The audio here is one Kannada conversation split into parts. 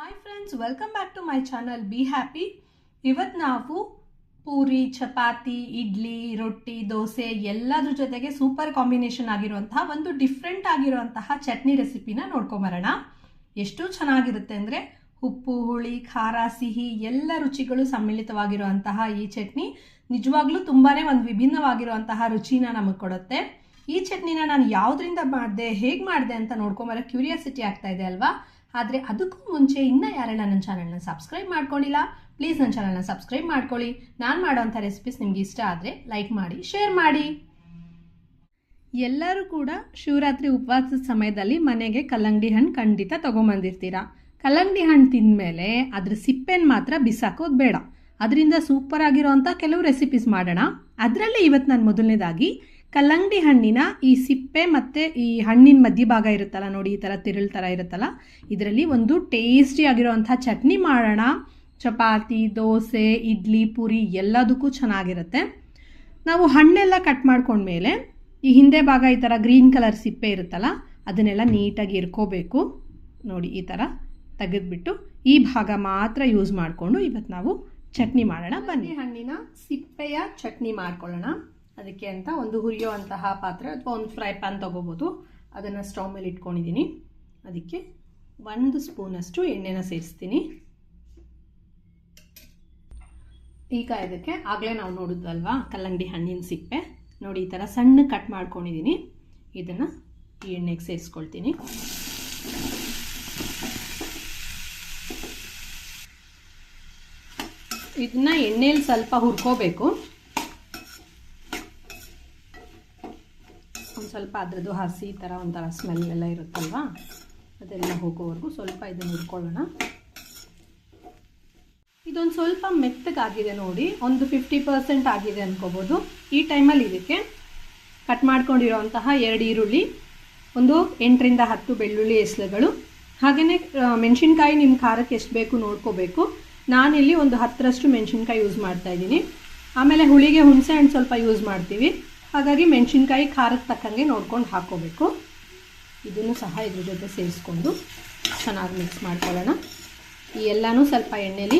Hi friends welcome back to my channel be happy ಇವತ್ತು ನಾವು ಪೂರಿ, ಚಪಾತಿ, ಇಡ್ಲಿ, ರೊಟ್ಟಿ, ದೋಸೆ ಎಲ್ಲದ್ರ ಜೊತೆಗೆ ಸೂಪರ್ ಕಾಂಬಿನೇಷನ್ ಆಗಿರುವಂತಹ ಒಂದು ಡಿಫ್ರೆಂಟ್ ಆಗಿರುವಂತಹ ಚಟ್ನಿ ರೆಸಿಪಿನ ನೋಡ್ಕೊಂಬರೋಣ. ಎಷ್ಟು ಚೆನ್ನಾಗಿರುತ್ತೆ ಅಂದರೆ ಉಪ್ಪು, ಹುಳಿ, ಖಾರ, ಸಿಹಿ ಎಲ್ಲ ರುಚಿಗಳು ಸಮ್ಮಿಳಿತವಾಗಿರುವಂತಹ ಈ ಚಟ್ನಿ. ನಿಜವಾಗ್ಲೂ ತುಂಬಾ ಒಂದು ವಿಭಿನ್ನವಾಗಿರುವಂತಹ ರುಚಿನ ನಮಗೆ ಕೊಡುತ್ತೆ. ಈ ಚಟ್ನಿನ ನಾನು ಯಾವುದರಿಂದ ಮಾಡಿದೆ, ಹೇಗೆ ಮಾಡಿದೆ ಅಂತ ನೋಡ್ಕೊಂಬರೋ ಕ್ಯೂರಿಯಾಸಿಟಿ ಆಗ್ತಾ ಇದೆ ಅಲ್ವಾ? ಆದರೆ ಅದಕ್ಕೂ ಮುಂಚೆ ಇನ್ನೂ ಯಾರೆಲ್ಲ ನನ್ನ ಚಾನಲ್ನ ಸಬ್ಸ್ಕ್ರೈಬ್ ಮಾಡ್ಕೊಂಡಿಲ್ಲ ಪ್ಲೀಸ್ ನನ್ನ ಚಾನಲ್ನ ಸಬ್ಸ್ಕ್ರೈಬ್ ಮಾಡ್ಕೊಳ್ಳಿ. ನಾನು ಮಾಡೋವಂಥ ರೆಸಿಪೀಸ್ ನಿಮ್ಗೆ ಇಷ್ಟ ಆದರೆ ಲೈಕ್ ಮಾಡಿ ಶೇರ್ ಮಾಡಿ. ಎಲ್ಲರೂ ಕೂಡ ಶಿವರಾತ್ರಿ ಉಪವಾಸದ ಸಮಯದಲ್ಲಿ ಮನೆಗೆ ಕಲ್ಲಂಗಡಿ ಹಣ್ಣು ಖಂಡಿತ ತೊಗೊಂಬಂದಿರ್ತೀರಾ? ಕಲ್ಲಂಗಡಿ ಹಣ್ಣು ತಿಂದಮೇಲೆ ಅದ್ರ ಸಿಪ್ಪೆನ ಮಾತ್ರ ಬಿಸಾಕೋದು ಬೇಡ. ಅದರಿಂದ ಸೂಪರ್ ಆಗಿರೋಂಥ ಕೆಲವು ರೆಸಿಪೀಸ್ ಮಾಡೋಣ. ಅದರಲ್ಲೇ ಇವತ್ತು ನಾನು ಮೊದಲನೇದಾಗಿ ಕಲ್ಲಂಗಡಿ ಹಣ್ಣಿನ ಈ ಸಿಪ್ಪೆ ಮತ್ತು ಈ ಹಣ್ಣಿನ ಮಧ್ಯಭಾಗ ಇರುತ್ತಲ್ಲ ನೋಡಿ, ಈ ಥರ ತಿರುಳ್ ಥರ ಇರುತ್ತಲ್ಲ, ಇದರಲ್ಲಿ ಒಂದು ಟೇಸ್ಟಿ ಆಗಿರೋವಂಥ ಚಟ್ನಿ ಮಾಡೋಣ. ಚಪಾತಿ, ದೋಸೆ, ಇಡ್ಲಿ, ಪೂರಿ ಎಲ್ಲದಕ್ಕೂ ಚೆನ್ನಾಗಿರುತ್ತೆ. ನಾವು ಹಣ್ಣೆಲ್ಲ ಕಟ್ ಮಾಡ್ಕೊಂಡ್ಮೇಲೆ ಈ ಹಿಂದೆ ಭಾಗ ಈ ಥರ ಗ್ರೀನ್ ಕಲರ್ ಸಿಪ್ಪೆ ಇರುತ್ತಲ್ಲ, ಅದನ್ನೆಲ್ಲ ನೀಟಾಗಿ ಇರ್ಕೋಬೇಕು. ನೋಡಿ, ಈ ಥರ ತೆಗೆದುಬಿಟ್ಟು ಈ ಭಾಗ ಮಾತ್ರ ಯೂಸ್ ಮಾಡಿಕೊಂಡು ಇವತ್ತು ನಾವು ಚಟ್ನಿ ಮಾಡೋಣ. ಬನ್ನಿ. ಹಣ್ಣಿನ ಸಿಪ್ಪೆಯ ಚಟ್ನಿ ಮಾಡ್ಕೊಳ್ಳೋಣ. ಅದಕ್ಕೆ ಅಂತ ಒಂದು ಹುರಿಯುವಂತಹ ಪಾತ್ರೆ ಅಥವಾ ಒಂದು ಫ್ರೈ ಪ್ಯಾನ್ ತೊಗೋಬೋದು. ಅದನ್ನು ಸ್ಟವ್ ಮೇಲೆ ಇಟ್ಕೊಂಡಿದ್ದೀನಿ. ಅದಕ್ಕೆ ಒಂದು ಸ್ಪೂನಷ್ಟು ಎಣ್ಣೆನ ಸೇರಿಸ್ತೀನಿ. ಈಗ ಇದಕ್ಕೆ ಆಗಲೇ ನಾವು ನೋಡಿದ್ವಲ್ವಾ? ಕಲ್ಲಂಗಡಿ ಹಣ್ಣಿನ ಸಿಪ್ಪೆ. ನೋಡಿ, ಈ ಥರ ಸಣ್ಣ ಕಟ್ ಮಾಡ್ಕೊಂಡಿದ್ದೀನಿ. ಇದನ್ನು ಈ ಎಣ್ಣೆಗೆ ಸೇರಿಸ್ಕೊಳ್ತೀನಿ. ಇದನ್ನ ಎಣ್ಣೆಯಲ್ಲಿ ಸ್ವಲ್ಪ ಹುರ್ಕೋಬೇಕು ಒಂದು ಸ್ವಲ್ಪ ಅದರದ್ದು ಹಸಿ ಥರ ಒಂಥರ ಸ್ಮೆಲ್ ಎಲ್ಲ ಇರುತ್ತಲ್ವಾ? ಅದೆಲ್ಲ ಹೋಗೋವರೆಗೂ ಸ್ವಲ್ಪ ಇದನ್ನು ಹುರ್ಕೊಳ್ಳೋಣ ಇದೊಂದು ಸ್ವಲ್ಪ ಮೆತ್ತಗಾಗಿದೆ ನೋಡಿ. ಒಂದು ಫಿಫ್ಟಿ ಪರ್ಸೆಂಟ್ ಆಗಿದೆ ಅನ್ಕೋಬೋದು. ಈ ಟೈಮಲ್ಲಿ ಇದಕ್ಕೆ ಕಟ್ ಮಾಡ್ಕೊಂಡಿರೋಂತಹ ಎರಡು ಈರುಳ್ಳಿ, ಒಂದು ಎಂಟರಿಂದ ಹತ್ತು ಬೆಳ್ಳುಳ್ಳಿ ಎಸ್ಲೆಗಳು ಹಾಗೆಯೇ ಮೆಣಸಿನ್ಕಾಯಿ ನಿಮ್ಮ ಖಾರಕ್ಕೆ ಎಷ್ಟು ಬೇಕು ನೋಡ್ಕೋಬೇಕು. ನಾನಿಲ್ಲಿ ಒಂದು ಹತ್ತರಷ್ಟು ಮೆಣಸಿನ್ಕಾಯಿ ಯೂಸ್ ಮಾಡ್ತಾ ಇದ್ದೀನಿ. ಆಮೇಲೆ ಹುಳಿಗೆ ಹುಣಸೆ ಹಣ್ಣು ಸ್ವಲ್ಪ ಯೂಸ್ ಮಾಡ್ತೀವಿ. ಹಾಗಾಗಿ ಮೆಣಸಿನ್ಕಾಯಿ ಖಾರಕ್ಕೆ ತಕ್ಕಂಗೆ ನೋಡ್ಕೊಂಡು ಹಾಕ್ಕೋಬೇಕು. ಇದನ್ನು ಸಹ ಇದ್ರ ಜೊತೆ ಸೇರಿಸ್ಕೊಂಡು ಚೆನ್ನಾಗಿ ಮಿಕ್ಸ್ ಮಾಡ್ಕೊಳ್ಳೋಣ. ಈ ಎಲ್ಲನೂ ಸ್ವಲ್ಪ ಎಣ್ಣೆಲಿ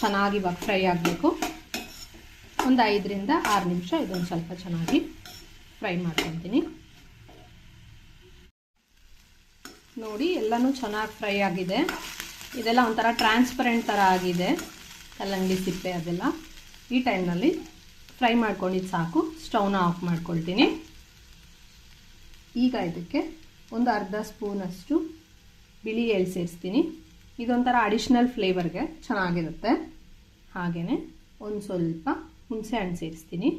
ಚೆನ್ನಾಗಿ ಇವಾಗ ಫ್ರೈ ಆಗಬೇಕು. ಒಂದು ಐದರಿಂದ ಆರು ನಿಮಿಷ ಇದೊಂದು ಸ್ವಲ್ಪ ಚೆನ್ನಾಗಿ ಫ್ರೈ ಮಾಡ್ಕೊತೀನಿ ನೋಡಿ, ಎಲ್ಲನೂ ಚೆನ್ನಾಗಿ ಫ್ರೈ ಆಗಿದೆ. ಇದೆಲ್ಲ ಒಂಥರ ಟ್ರಾನ್ಸ್ಪರೆಂಟ್ ಥರ ಆಗಿದೆ. ಕಲ್ಲಂಗಡಿ ಸಿಪ್ಪೆ ಅದೆಲ್ಲ. ಈ ಟೈಮ್ನಲ್ಲಿ ಫ್ರೈ ಮಾಡ್ಕೊಂಡಿದ್ದು ಸಾಕು. ಸ್ಟವ್ನ ಆಫ್ ಮಾಡ್ಕೊಳ್ತೀನಿ. ಈಗ ಇದಕ್ಕೆ ಒಂದು ಅರ್ಧ ಸ್ಪೂನಷ್ಟು ಬಿಳಿ ಎಳ್ಳು ಸೇರಿಸ್ತೀನಿ. ಇದೊಂಥರ ಅಡಿಷ್ನಲ್ ಫ್ಲೇವರ್ಗೆ ಚೆನ್ನಾಗಿರುತ್ತೆ. ಹಾಗೆಯೇ ಒಂದು ಸ್ವಲ್ಪ ಹುಣಸೆ ಹಣ್ಣು ಸೇರಿಸ್ತೀನಿ.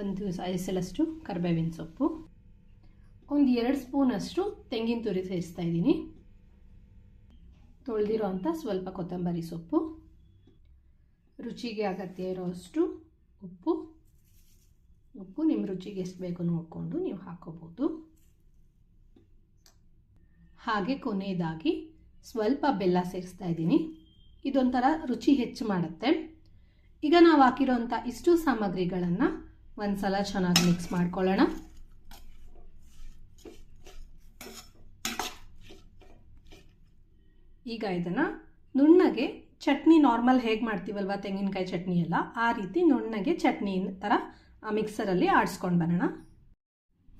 ಒಂದು ಐಸಲಷ್ಟು ಕರಿಬೇವಿನ ಸೊಪ್ಪು. ಒಂದು ಎರಡು ಸ್ಪೂನಷ್ಟು ತೆಂಗಿನ ತುರಿ ಸೇರಿಸ್ತಾ ಇದ್ದೀನಿ. ತೊಳೆದಿರೋ ಸ್ವಲ್ಪ ಕೊತ್ತಂಬರಿ ಸೊಪ್ಪು. ರುಚಿಗೆ ಅಗತ್ಯ ಇರೋಷ್ಟು ಉಪ್ಪು. ಉಪ್ಪು ನಿಮ್ಮ ರುಚಿಗೆ ಎಷ್ಟು ಬೇಕು ನೋಡಿಕೊಂಡು ನೀವು ಹಾಕೋಬೋದು. ಹಾಗೆ ಕೊನೆಯದಾಗಿ ಸ್ವಲ್ಪ ಬೆಲ್ಲ ಸೇರಿಸ್ತಾ ಇದ್ದೀನಿ. ಇದೊಂಥರ ರುಚಿ ಹೆಚ್ಚು ಮಾಡುತ್ತೆ. ಈಗ ನಾವು ಹಾಕಿರೋಂಥ ಇಷ್ಟು ಸಾಮಗ್ರಿಗಳನ್ನು ಒಂದು ಸಲ ಚೆನ್ನಾಗಿ ಮಿಕ್ಸ್ ಮಾಡ್ಕೊಳ್ಳೋಣ. ಈಗ ಇದನ್ನು ನುಣ್ಣಗೆ ಚಟ್ನಿ ನಾರ್ಮಲ್ ಹೇಗೆ ಮಾಡ್ತೀವಲ್ವ ತೆಂಗಿನಕಾಯಿ ಚಟ್ನಿ ಎಲ್ಲ? ಆ ರೀತಿ ನುಣ್ಣಗೆ ಚಟ್ನಿ ಥರ ಮಿಕ್ಸರಲ್ಲಿ ಆಡಿಸ್ಕೊಂಡು ಬರೋಣ.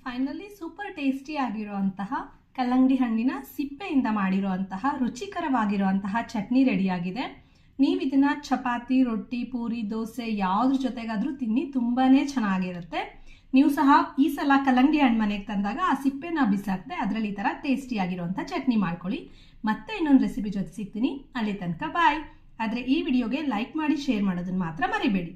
ಫೈನಲಿ ಸೂಪರ್ ಟೇಸ್ಟಿ ಆಗಿರುವಂತಹ ಕಲ್ಲಂಗಡಿ ಹಣ್ಣಿನ ಸಿಪ್ಪೆಯಿಂದ ಮಾಡಿರುವಂತಹ ರುಚಿಕರವಾಗಿರುವಂತಹ ಚಟ್ನಿ ರೆಡಿಯಾಗಿದೆ ನೀವು ಇದನ್ನು ಚಪಾತಿ, ರೊಟ್ಟಿ, ಪೂರಿ, ದೋಸೆ ಯಾವುದ್ರ ಜೊತೆಗಾದರೂ ತಿನ್ನಿ ತುಂಬಾ ಚೆನ್ನಾಗಿರುತ್ತೆ. ನೀವು ಸಹ ಈ ಸಲ ಕಲ್ಲಂಗಡಿ ಹಣ್ಣು ಮನೆಗೆ ತಂದಾಗ ಆ ಸಿಪ್ಪೆನ ಬಿಸಾಕದೆ ಅದರಲ್ಲಿ ಈ ಥರ ಟೇಸ್ಟಿ ಆಗಿರುವಂಥ ಚಟ್ನಿ ಮಾಡ್ಕೊಳ್ಳಿ. ಮತ್ತೆ ಇನ್ನೊಂದು ರೆಸಿಪಿ ಜೊತೆ ಸಿಗ್ತೀನಿ. ಅಲ್ಲಿ ತನಕ ಬಾಯ್ ಆದರೆ ಈ ವಿಡಿಯೋಗೆ ಲೈಕ್ ಮಾಡಿ ಶೇರ್ ಮಾಡೋದನ್ನು ಮಾತ್ರ ಮರಿಬೇಡಿ.